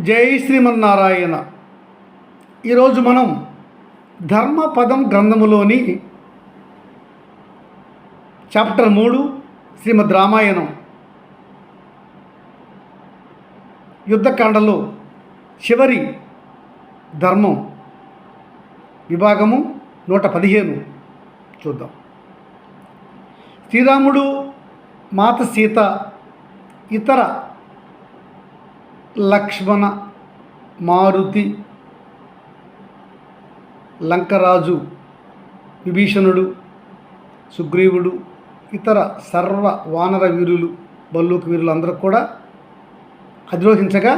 జై శ్రీమన్నారాయణ. ఈరోజు మనం ధర్మపదం గ్రంథములోని చాప్టర్ మూడు శ్రీమద్ రామాయణం. యుద్ధకాండలో చివరి ధర్మం విభాగము నూట పదిహేను. చూద్దాం. శ్రీరాముడు మాత సీత ఇతర లక్ష్మణ మారుతి లంకరాజు విభీషణుడు సుగ్రీవుడు ఇతర సర్వ వానర వీరులు బల్లూకు వీరులు అందరూ కూడా అధిరోహించగా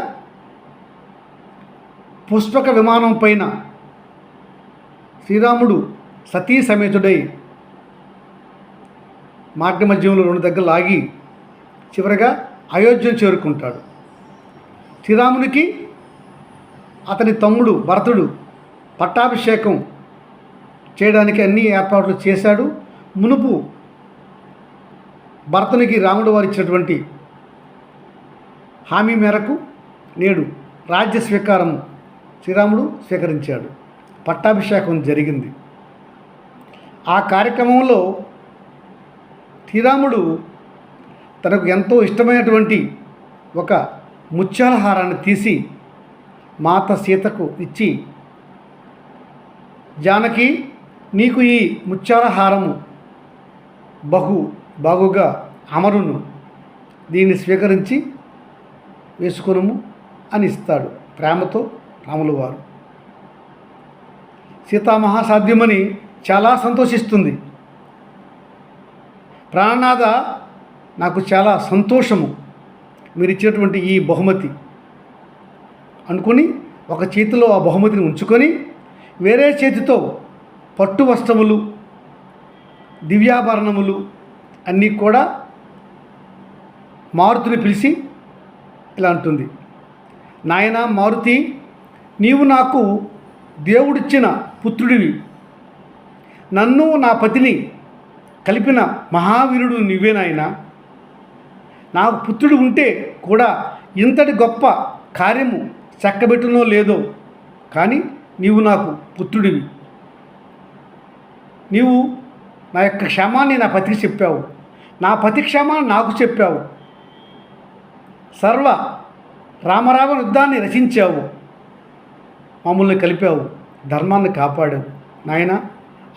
పుష్పక విమానం పైన శ్రీరాముడు సతీ సమేతుడై మార్గమధ్యంలో రెండు దగ్గర లాగి చివరగా అయోధ్యను చేరుకుంటాడు. శ్రీరామునికి అతని తమ్ముడు భరతుడు పట్టాభిషేకం చేయడానికి అన్ని ఏర్పాట్లు చేశాడు. మునుపు భరతునికి రాముడు వారు ఇచ్చినటువంటి హామీ మేరకు నేడు రాజ్య స్వీకారం శ్రీరాముడు స్వీకరించాడు. పట్టాభిషేకం జరిగింది. ఆ కార్యక్రమంలో శ్రీరాముడు తనకు ఎంతో ఇష్టమైనటువంటి ఒక ముత్యాల హారాన్ని తీసి మాత సీతకు ఇచ్చి జానకి నీకు ఈ ముత్యాల హారము బహు బాగుగా అమరును. దీన్ని స్వీకరించి వేసుకునము అని ఇస్తాడు ప్రేమతో రాములు వారు. సీతామహాసాధ్యమని చాలా సంతోషిస్తుంది. ప్రాణనాథ నాకు చాలా సంతోషము. మీరు ఇచ్చినటువంటి ఈ బహుమతి అనుకుని ఒక చేతిలో ఆ బహుమతిని ఉంచుకొని వేరే చేతితో పట్టు వస్త్రములు దివ్యాభరణములు అన్నీ కూడా మారుతిని పిలిచి ఇలా అంటుంది. నాయన మారుతి నీవు నాకు దేవుడిచ్చిన పుత్రుడివి. నన్ను నా పతిని కలిపిన మహావీరుడు నువ్వే నాయన. నాకు పుత్రుడు ఉంటే కూడా ఇంతటి గొప్ప కార్యము చక్కబెట్టునో లేదో కానీ నీవు నాకు పుత్రుడివి. నీవు నా యొక్క క్షమాన్ని నా పతికి చెప్పావు. నా పతి క్షమాన్ని నాకు చెప్పావు. సర్వ రామరావణ యుద్ధాన్ని రచించావు. మమ్మల్ని కలిపావు. ధర్మాన్ని కాపాడావు. నాయన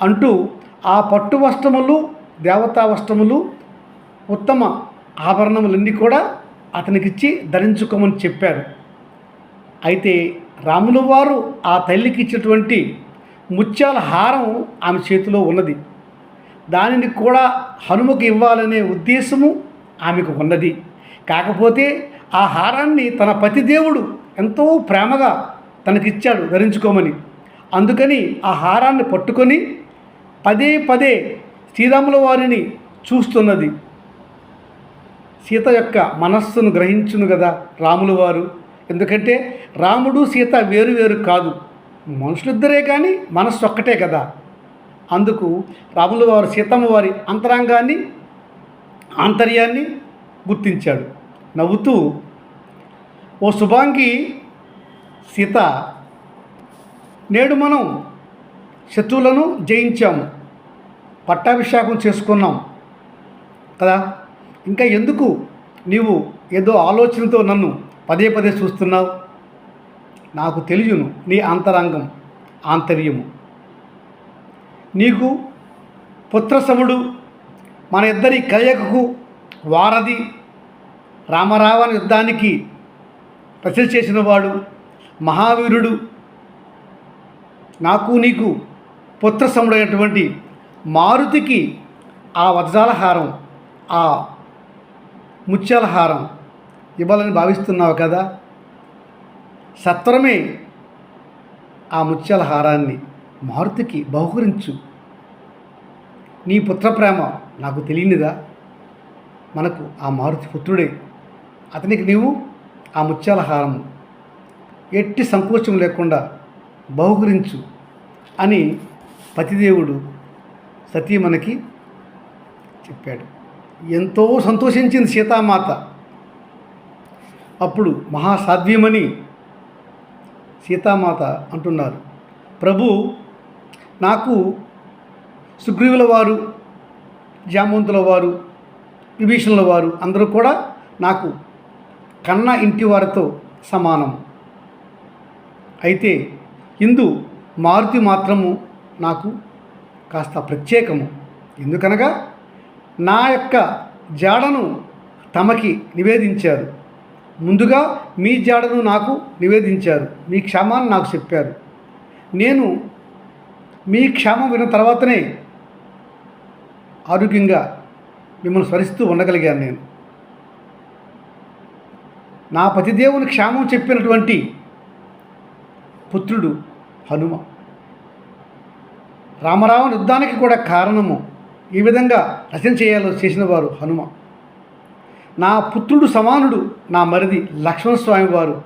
అంటూ ఆ పట్టు వస్త్రములు దేవతా వస్త్రములు ఉత్తమ ఆభరణములన్నీ కూడా అతనికిచ్చి ధరించుకోమని చెప్పారు. అయితే రాములు వారు ఆ తల్లికి ఇచ్చినటువంటి ముత్యాల హారం ఆమె చేతిలో ఉన్నది. దానిని కూడా హనుమకు ఇవ్వాలనే ఉద్దేశము ఆమెకు ఉన్నది. కాకపోతే ఆ హారాన్ని తన పతిదేవుడు ఎంతో ప్రేమగా తనకిచ్చాడు ధరించుకోమని. అందుకని ఆ హారాన్ని పట్టుకొని పదే పదే శ్రీరాముల వారిని చూస్తున్నది. సీత యొక్క మనస్సును గ్రహించును కదా రాములు వారు. ఎందుకంటే రాముడు సీత వేరు వేరు కాదు. మనుషులిద్దరే కానీ మనస్సు ఒక్కటే కదా అందుకు రాముల వారు సీతమ్మ వారి అంతరాంగాన్ని ఆంతర్యాన్ని గుర్తించాడు. నవ్వుతూ ఓ శుభాంగి సీత నేడు మనం శత్రువులను జయించాము. పట్టాభిషేకం చేసుకున్నాం కదా? ఇంకా ఎందుకు నీవు ఏదో ఆలోచనతో నన్ను పదే పదే చూస్తున్నావు? నాకు తెలియను. నీ అంతరంగం ఆంతర్యము. నీకు పుత్రసముడు మన ఇద్దరి కలయికకు వారధి రామరావణ యుద్ధానికి ప్రసిద్ధి చేసినవాడు మహావీరుడు. నాకు నీకు పుత్రసముడైనటువంటి మారుతికి ఆ వజ్రాలహారం ఆ ముత్యాల హారం ఇవ్వాలని భావిస్తున్నావు కదా? సత్వరమే ఆ ముత్యాల హారాన్ని మారుతికి బహుకరించు. నీ పుత్రప్రేమ నాకు తెలియనిదా? మనకు ఆ మారుతి పుత్రుడే. అతనికి నీవు ఆ ముత్యాల హారము ఎట్టి సంకోచం లేకుండా బహుకరించు అని పతిదేవుడు సతీమణికి చెప్పాడు. ఎంతో సంతోషించింది సీతామాత. అప్పుడు మహాసాధ్యమని సీతామాత అంటున్నారు. ప్రభు నాకు సుగ్రీవుల వారు జామంతుల వారు విభీషణుల వారు అందరూ కూడా నాకు కన్న ఇంటి వారితో సమానం. అయితే ఇందు మారుతి మాత్రము నాకు కాస్త ప్రత్యేకము. ఎందుకనగా నా యొక్క జాడను తమకి నివేదించారు. ముందుగా మీ జాడను నాకు నివేదించారు. మీ క్షేమాన్ని నాకు చెప్పారు. నేను మీ క్షేమం విన్న తర్వాతనే ఆరోగ్యంగా మిమ్మల్ని స్మరిస్తూ ఉండగలిగాను నేను. నా పతిదేవుని క్షేమం చెప్పినటువంటి పుత్రుడు హనుమ. రామరావణ యుద్ధానికి కూడా కారణము ఈ విధంగా రచన చేయాలో చేసిన వారు హనుమ. నా పుత్రుడు సమానుడు నా మరిది లక్ష్మణస్వామి వారు.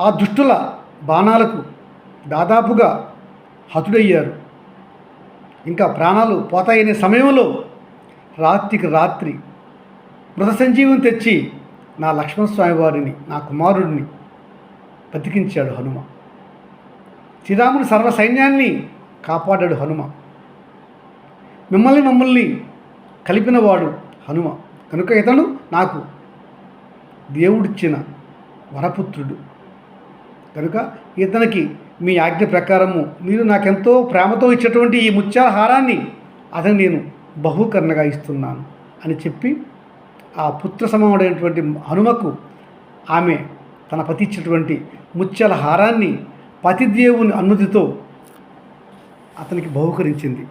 ఆ దుష్టుల బాణాలకు దాదాపుగా హతుడయ్యారు. ఇంకా ప్రాణాలు పోతాయనే సమయంలో రాత్రికి రాత్రి మృత సంజీవం తెచ్చి నా లక్ష్మణస్వామి వారిని నా కుమారుడిని బతికించాడు హనుమ. శ్రీరాముడు సర్వ సైన్యాన్ని కాపాడాడు హనుమ. మిమ్మల్ని మమ్మల్ని కలిపినవాడు హనుమ. కనుక ఇతను నాకు దేవుడిచ్చిన వరపుత్రుడు. కనుక ఇతనికి మీ ఆజ్ఞ ప్రకారము మీరు నాకెంతో ప్రేమతో ఇచ్చేటువంటి ఈ ముత్యాల హారాన్ని అతను నేను బహుకరణగా ఇస్తున్నాను అని చెప్పి ఆ పుత్ర సమానుడైనటువంటి హనుమకు ఆమె తన పతి ఇచ్చినటువంటి ముత్యాల హారాన్ని పతిదేవుని అనుమతితో అతనికి బహుకరించింది.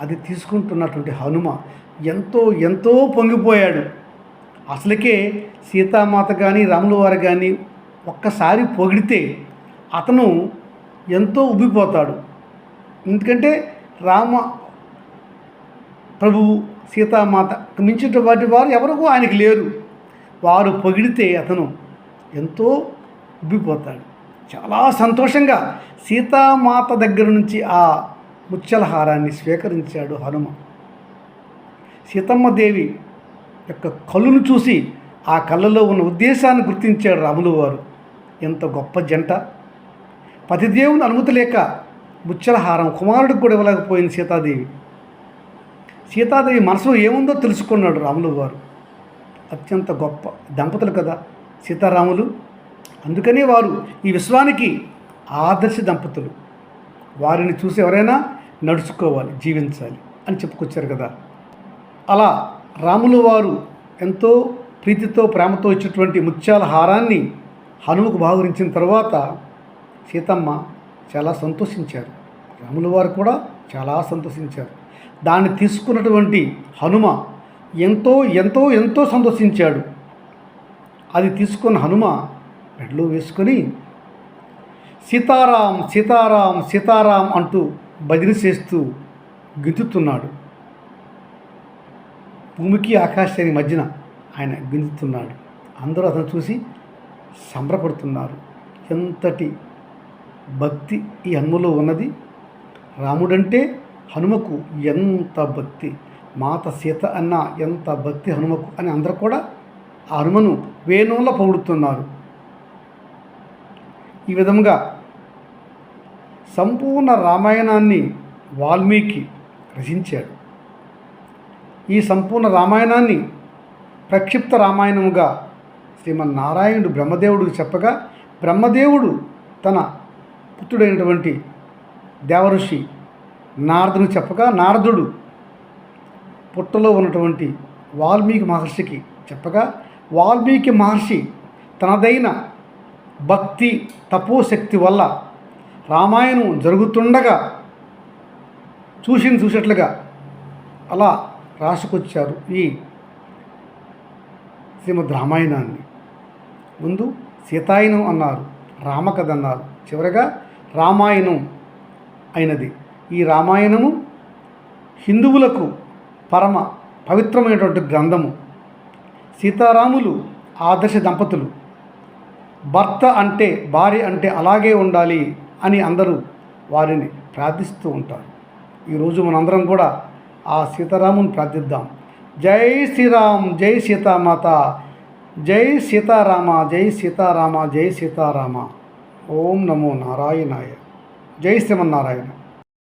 అది తీసుకుంటున్నటువంటి హనుమ ఎంతో ఎంతో పొంగిపోయాడు. అసలుకే సీతామాత కానీ రాముల వారు కానీ ఒక్కసారి పొగిడితే అతను ఎంతో ఉబ్బిపోతాడు. ఎందుకంటే రామ ప్రభువు సీతామాత మించిన వాటి వారు ఎవరికూ ఆయనకి లేరు. వారు పొగిడితే అతను ఎంతో ఉబ్బిపోతాడు. చాలా సంతోషంగా సీతామాత దగ్గర నుంచి ఆ ముచ్చలహారాన్ని స్వీకరించాడు హనుమ. సీతమ్మ దేవి యొక్క కళ్ళును చూసి ఆ కళ్ళలో ఉన్న ఉద్దేశాన్ని గుర్తించాడు రాములు వారు. ఎంత గొప్ప జంట. పతిదేవుని అనుమతి లేక ముచ్చలహారం కుమారుడికి కూడా ఇవ్వలేకపోయింది సీతాదేవి. సీతాదేవి మనసులో ఏముందో తెలుసుకున్నాడు రాములు వారు. అత్యంత గొప్ప దంపతులు కదా సీతారాములు. అందుకనే వారు ఈ విశ్వానికి ఆదర్శ దంపతులు. వారిని చూసి ఎవరైనా నడుచుకోవాలి జీవించాలి అని చెప్పుకొచ్చారు కదా. అలా రాములు వారు ఎంతో ప్రీతితో ప్రేమతో ఇచ్చినటువంటి ముత్యాల హారాన్ని హనుమకు బాగురించిన తర్వాత సీతమ్మ చాలా సంతోషించారు. రాములు వారు కూడా చాలా సంతోషించారు. దాన్ని తీసుకున్నటువంటి హనుమ ఎంతో ఎంతో ఎంతో సంతోషించాడు. అది తీసుకున్న హనుమ మెడలో వేసుకొని సీతారాం సీతారాం సీతారాం అంటూ భజన చేస్తూ గింతుతున్నాడు. భూమికి ఆకాశాన్ని మధ్యన ఆయన గింతుతున్నాడు. అందరూ అతను చూసి సంబరపడుతున్నారు. ఎంతటి భక్తి ఈ హనుమలో ఉన్నది? రాముడంటే హనుమకు ఎంత భక్తి? మాత సీత అన్న ఎంత భక్తి హనుమకు అని అందరూ కూడా ఆ హనుమను వేణువుల పొగుడుతున్నారు. ఈ విధముగా సంపూర్ణ రామాయణాన్ని వాల్మీకి రచించాడు. ఈ సంపూర్ణ రామాయణాన్ని ప్రక్షిప్త రామాయణముగా శ్రీమన్నారాయణుడు బ్రహ్మదేవుడికి చెప్పగా బ్రహ్మదేవుడు తన పుత్రుడైనటువంటి దేవఋషి నారదుని చెప్పగా నారదుడు పుట్టలో ఉన్నటువంటి వాల్మీకి మహర్షికి చెప్పగా వాల్మీకి మహర్షి తనదైన భక్తి తపోశక్తి వల్ల రామాయణం జరుగుతుండగా చూసింది చూసేట్లుగా అలా రాసుకొచ్చారు ఈ శ్రీమద్ రామాయణాన్ని. ముందు సీతాయనం అన్నారు రామకథ అన్నారు. చివరగా రామాయణం అయినది. ఈ రామాయణము హిందువులకు పరమ పవిత్రమైనటువంటి గ్రంథము. సీతారాములు ఆదర్శ దంపతులు. భర్త అంటే భార్య అంటే అలాగే ఉండాలి అని అందరూ వారిని ప్రార్థిస్తూ ఉంటారు. ఈరోజు మనందరం కూడా ఆ సీతారాముని ప్రార్థిద్దాం. జై శ్రీరామ్ జై సీతామాత జై సీతారామ జై సీతారామ జై సీతారామ. ఓం నమో నారాయణాయ. జై శ్రీమన్నారాయణ.